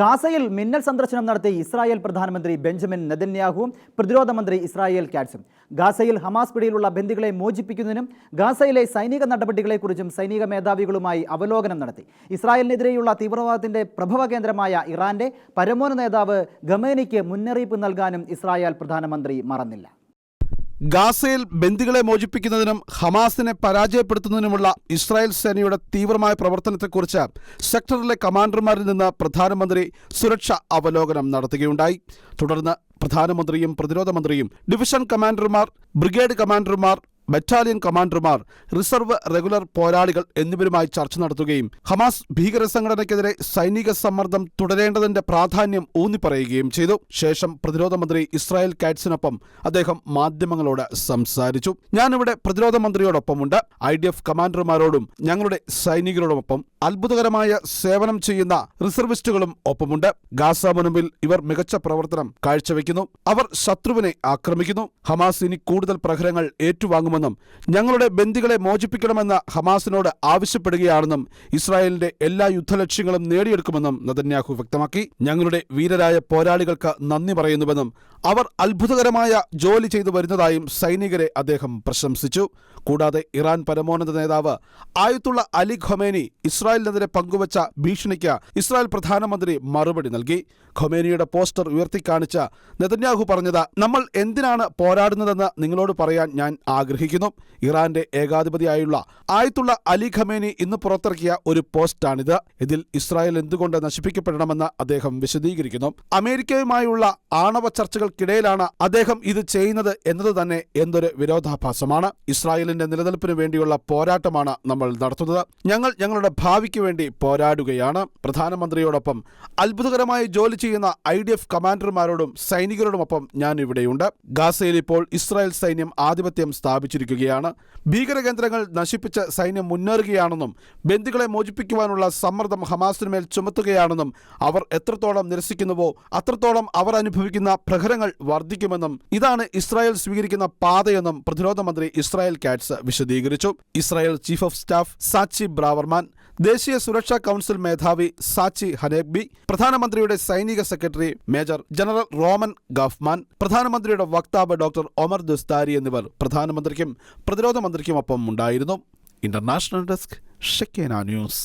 ഗാസയിൽ മിന്നൽ സന്ദർശനം നടത്തി ഇസ്രായേൽ പ്രധാനമന്ത്രി ബെഞ്ചമിൻ നെതന്യാഹുവും പ്രതിരോധ മന്ത്രി ഇസ്രായേൽ കാറ്റ്സും. ഗാസയിൽ ഹമാസ് പിടിയിലുള്ള ബന്ധികളെ മോചിപ്പിക്കുന്നതിനും ഗാസയിലെ സൈനിക നടപടികളെക്കുറിച്ചും സൈനിക മേധാവികളുമായി അവലോകനം നടത്തി. ഇസ്രായേലിനെതിരെയുള്ള തീവ്രവാദത്തിന്റെ പ്രഭവ കേന്ദ്രമായ ഇറാന്റെ പരമോന്നത നേതാവ് ഗമേനിക്ക് മുന്നറിയിപ്പ് നൽകാനും ഇസ്രായേൽ പ്രധാനമന്ത്രി മറന്നില്ല. ഗാസയിൽ ബന്ദികളെ മോചിപ്പിക്കുന്നതിനും ഹമാസിനെ പരാജയപ്പെടുത്തുന്നതിനുമുള്ള ഇസ്രായേൽ സേനയുടെ തീവ്രമായ പ്രവർത്തനത്തെക്കുറിച്ച് സെക്ടറിലെ കമാൻഡർമാരിൽ നിന്ന് പ്രധാനമന്ത്രി സുരക്ഷ അവലോകനം നടത്തുകയുണ്ടായി. തുടർന്ന് പ്രധാനമന്ത്രിയും പ്രതിരോധ മന്ത്രിയും ഡിവിഷൻ കമാൻഡർമാർ ബ്രിഗേഡ് കമാൻഡർമാർ ബറ്റാലിയൻ കമാൻഡർമാർ റിസർവ് റെഗുലർ പോരാളികൾ എന്നിവരുമായി ചർച്ച നടത്തുകയും ഹമാസ് ഭീകര സംഘടനയ്ക്കെതിരെ സൈനിക സമ്മർദ്ദം തുടരേണ്ടതിന്റെ പ്രാധാന്യം ഊന്നിപ്പറയുകയും ചെയ്തു. ശേഷം പ്രതിരോധ മന്ത്രി ഇസ്രായേൽ കാറ്റ്സിനൊപ്പം അദ്ദേഹം മാധ്യമങ്ങളോട് സംസാരിച്ചു. ഞാനിവിടെ പ്രതിരോധ മന്ത്രിയോടൊപ്പമുണ്ട്. ഐ ഡി എഫ് കമാൻഡർമാരോടും ഞങ്ങളുടെ സൈനികരോടുമൊപ്പം അത്ഭുതകരമായ സേവനം ചെയ്യുന്ന റിസർവിസ്റ്റുകളും ഒപ്പമുണ്ട്. ഗാസ മുനുമ്പിൽ ഇവർ മികച്ച പ്രവർത്തനം കാഴ്ചവെക്കുന്നു. അവർ ശത്രുവിനെ ആക്രമിക്കുന്നു. ഹമാസ് ഇനി കൂടുതൽ പ്രഹരങ്ങൾ ഏറ്റുവാങ്ങുമെന്നും ഞങ്ങളുടെ ബന്ദികളെ മോചിപ്പിക്കണമെന്ന ഹമാസിനോട് ആവശ്യപ്പെടുകയാണെന്നും ഇസ്രായേലിന്റെ എല്ലാ യുദ്ധലക്ഷ്യങ്ങളും നേടിയെടുക്കുമെന്നും നദന്യാഹു വ്യക്തമാക്കി. ഞങ്ങളുടെ വീരരായ പോരാളികൾക്ക് നന്ദി പറയുന്നുവെന്നും അവർ അത്ഭുതകരമായ ജോലി ചെയ്തു വരുന്നതായും സൈനികരെ അദ്ദേഹം പ്രശംസിച്ചു. കൂടാതെ ഇറാൻ പരമോന്നത നേതാവ് ആയത്തുള്ള അലി ഖൊമേനി ഇസ്രായേലിനെതിരെ പങ്കുവച്ച ഭീഷണിക്ക് ഇസ്രായേൽ പ്രധാനമന്ത്രി മറുപടി നൽകി. ഖൊമേനിയുടെ പോസ്റ്റർ ഉയർത്തിക്കാണിച്ച നെതന്യാഹു പറഞ്ഞത് നമ്മൾ എന്തിനാണ് പോരാടുന്നതെന്ന് നിങ്ങളോട് പറയാൻ ഞാൻ ആഗ്രഹിക്കുന്നു. ഇറാന്റെ ഏകാധിപതിയായുള്ള ആയത്തുള്ള അലി ഖമേനി ഇന്ന് പുറത്തിറക്കിയ ഒരു പോസ്റ്റാണിത്. ഇതിൽ ഇസ്രായേൽ എന്തുകൊണ്ട് നശിപ്പിക്കപ്പെടണമെന്ന് അദ്ദേഹം വിശദീകരിക്കുന്നു. അമേരിക്കയുമായുള്ള ആണവ ചർച്ചകൾക്കിടയിലാണ് അദ്ദേഹം ഇത് ചെയ്യുന്നത് എന്നത് തന്നെ എന്തൊരു വിരോധാഭാസമാണ്. ഇസ്രായേലിന്റെ നിലനിൽപ്പിന് വേണ്ടിയുള്ള പോരാട്ടമാണ് നമ്മൾ നടത്തുന്നത്. ഞങ്ങൾ ഞങ്ങളുടെ ഭാവിക്ക് വേണ്ടി പോരാടുകയാണ്. പ്രധാനമന്ത്രിയോടൊപ്പം അത്ഭുതകരമായി ജോലി ചെയ്യുന്ന ഐ ഡി എഫ് കമാൻഡർമാരോടും സൈനികരോടുമൊപ്പം ഞാൻ ഇവിടെയുണ്ട് ഗാസയിൽ ഇപ്പോൾ ഇസ്രായേൽ സൈന്യം ആധിപത്യം സ്ഥാപിച്ചിരിക്കുകയാണ് ഭീകരകേന്ദ്രങ്ങൾ നശിപ്പിച്ച സൈന്യം മുന്നേറുകയാണെന്നും ബന്ദികളെ മോചിപ്പിക്കുവാനുള്ള സമ്മർദ്ദം ഹമാസിനുമേൽ ചുമത്തുകയാണെന്നും അവർ എത്രത്തോളം നിരസിക്കുന്നുവോ അത്രത്തോളം അവർ അനുഭവിക്കുന്ന പ്രഹരങ്ങൾ വർദ്ധിക്കുമെന്നും ഇതാണ് ഇസ്രായേൽ സ്വീകരിക്കുന്ന പാതയെന്നും പ്രതിരോധ മന്ത്രി ഇസ്രായേൽ കാറ്റ്സ് വിശദീകരിച്ചു. Israel chief of staff Tzachi Braverman ദേശീയ സുരക്ഷാ കൗൺസിൽ മേധാവി സാച്ചി ഹനേബി പ്രധാനമന്ത്രിയുടെ സൈനിക secretary major general Roman Gofman പ്രധാനമന്ത്രിയുടെ വക്താവ് ഡോക്ടർ ഒമർ ദുസ്താരി എന്നിവർ പ്രധാനമന്ത്രിക്കും പ്രതിരോധ മന്ത്രിക്കുമൊപ്പം ഉണ്ടായിരുന്നു. International desk Shekinah news.